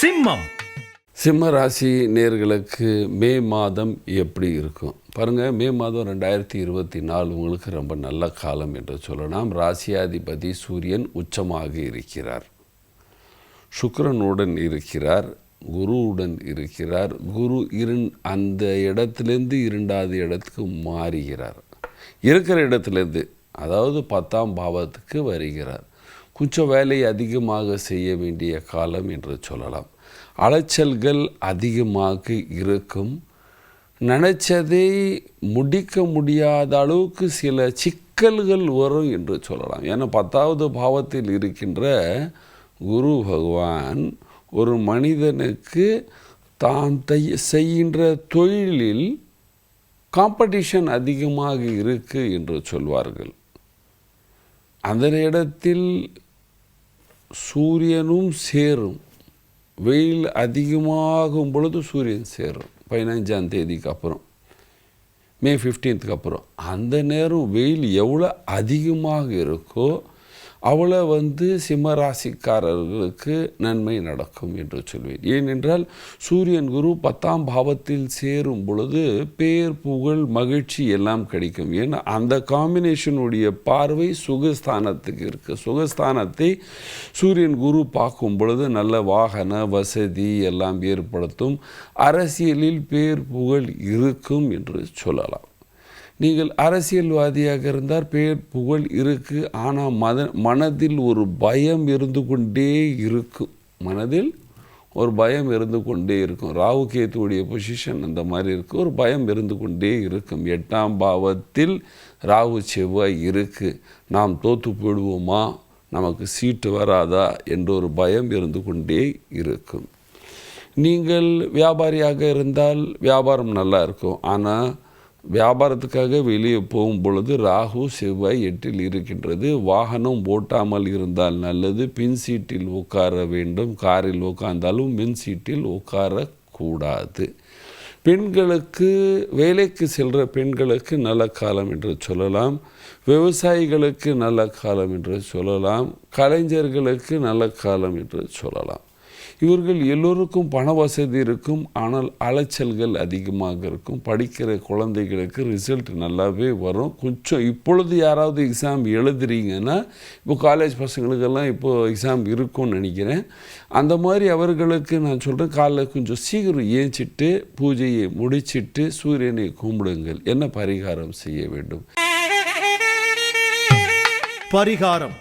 சிம்மம். சிம்ம ராசி நேர்களுக்கு மே மாதம் எப்படி இருக்கும்? பாருங்கள் மே மாதம் ரெண்டாயிரத்தி இருபத்தி நாலு உங்களுக்கு ரொம்ப நல்ல காலம் என்று சொல்லலாம். ராசியாதிபதி சூரியன் உச்சமாக இருக்கிறார். சுக்கரனுடன் இருக்கிறார் குருவுடன் இருக்கிறார். குரு இருந் அந்த இடத்துலேருந்து இரண்டாவது இடத்துக்கு மாறுகிறார். இருக்கிற இடத்துலேருந்து அதாவது பத்தாம் பாவத்துக்கு வருகிறார். கொஞ்சம் வேலை அதிகமாக செய்ய வேண்டிய காலம் என்று சொல்லலாம். அலைச்சல்கள் அதிகமாக இருக்கும். நினைச்சதை முடிக்க முடியாத அளவுக்கு சில சிக்கல்கள் வரும் என்று சொல்லலாம். ஏன்னா பத்தாவது பாவத்தில் இருக்கின்ற குரு பகவான் ஒரு மனிதனுக்கு தான் தை- செய்கின்ற தொழிலில் காம்படிஷன் அதிகமாக இருக்குது என்று சொல்வார்கள். அந்த இடத்தில் சூரியனும் சேரும். வெயில் அதிகமாகும் பொழுது சூரியன் சேரும். பதினஞ்சாம் தேதிக்கு அப்புறம். மே ஃபிஃப்டீன்த்துக்கு அப்புறம். அந்த நேரம் வெயில் எவ்வளோ அதிகமாக இருக்கோ அவ்வளோ வந்து சிம்மராசிக்காரர்களுக்கு நன்மை நடக்கும் என்று சொல்வேன். ஏனென்றால் சூரியன் குரு பத்தாம் பாவத்தில் சேரும் பொழுது பேர் புகழ் மகிழ்ச்சி எல்லாம் கிடைக்கும். ஏன்னா அந்த காம்பினேஷனுடைய பார்வை சுகஸ்தானத்துக்கு இருக்குது சுகஸ்தானத்தை சூரியன் குரு பார்க்கும் பொழுது நல்ல வாகன வசதி எல்லாம் ஏற்படுத்தும். அரசியலில் பேர் புகழ் இருக்கும் என்று சொல்லலாம். நீங்கள் அரசியல்வாதியாக இருந்தால் பேர் புகழ் இருக்கு ஆனால் மத மனதில் ஒரு பயம் இருந்து கொண்டே இருக்கும். மனதில் ஒரு பயம் இருந்து கொண்டே இருக்கும். ராகு கேத்துவுடைய பொசிஷன் அந்த மாதிரி இருக்குது ஒரு பயம் இருந்து கொண்டே இருக்கும். எட்டாம் பாவத்தில் ராகு செவ்வாய் இருக்குது நாம் தோற்று போயிடுவோமா? நமக்கு சீட்டு வராதா? என்ற ஒரு பயம் இருந்து கொண்டே இருக்கும். நீங்கள் வியாபாரியாக இருந்தால் வியாபாரம் நல்லா இருக்கும். ஆனால் வியாபாரத்துக்காக வெளியே போகும் பொழுது ராகு செவ்வாய் எட்டில் இருக்கின்றது. வாகனம் ஓட்டாமல் இருந்தால் நல்லது. பின் சீட்டில் உட்கார வேண்டும். காரில் உட்கார்ந்தாலும் மின் சீட்டில் உட்காரக்கூடாது. பெண்களுக்கு வேலைக்கு செல்கிற பெண்களுக்கு நல்ல காலம் என்று சொல்லலாம். விவசாயிகளுக்கு நல்ல காலம் என்று சொல்லலாம். கலைஞர்களுக்கு நல்ல காலம் என்று சொல்லலாம். இவர்கள் எல்லோருக்கும் பண வசதி இருக்கும் ஆனால் அலைச்சல்கள் அதிகமாக இருக்கும். படிக்கிற குழந்தைகளுக்கு ரிசல்ட் நல்லாவே வரும். கொஞ்சம் இப்பொழுது யாராவது எக்ஸாம் எழுதுறீங்கன்னா இப்போ காலேஜ் பசங்களுக்கெல்லாம் இப்போது எக்ஸாம் இருக்கும்னு நினைக்கிறேன். அந்த மாதிரி அவர்களுக்கு நான் சொல்கிறேன் காலைல கொஞ்சம் சீக்கிரம் ஏஞ்சிட்டு பூஜையை முடிச்சிட்டு சூரியனை கும்பிடுங்கள். என்ன பரிகாரம் செய்ய வேண்டும்? பரிகாரம்.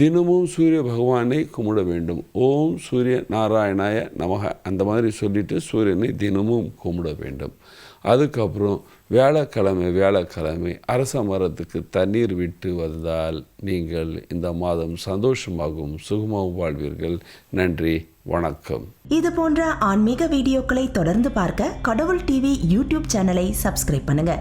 தினமும் சூரிய பகவானை கும்பிட வேண்டும். ஓம் சூரிய நாராயணாய நமக. அந்த மாதிரி சொல்லிட்டு சூரியனை தினமும் கும்பிட வேண்டும். அதுக்கப்புறம் வியாழக்கிழமை வியாழக்கிழமை அரச மரத்துக்கு தண்ணீர் விட்டு வந்தால் நீங்கள் இந்த மாதம் சந்தோஷமாகவும் சுகமாகவும் வாழ்வீர்கள். நன்றி வணக்கம். இது போன்ற ஆன்மீக வீடியோக்களை தொடர்ந்து பார்க்க கடவுள் டிவி யூடியூப் சேனலை சப்ஸ்கிரைப் பண்ணுங்க.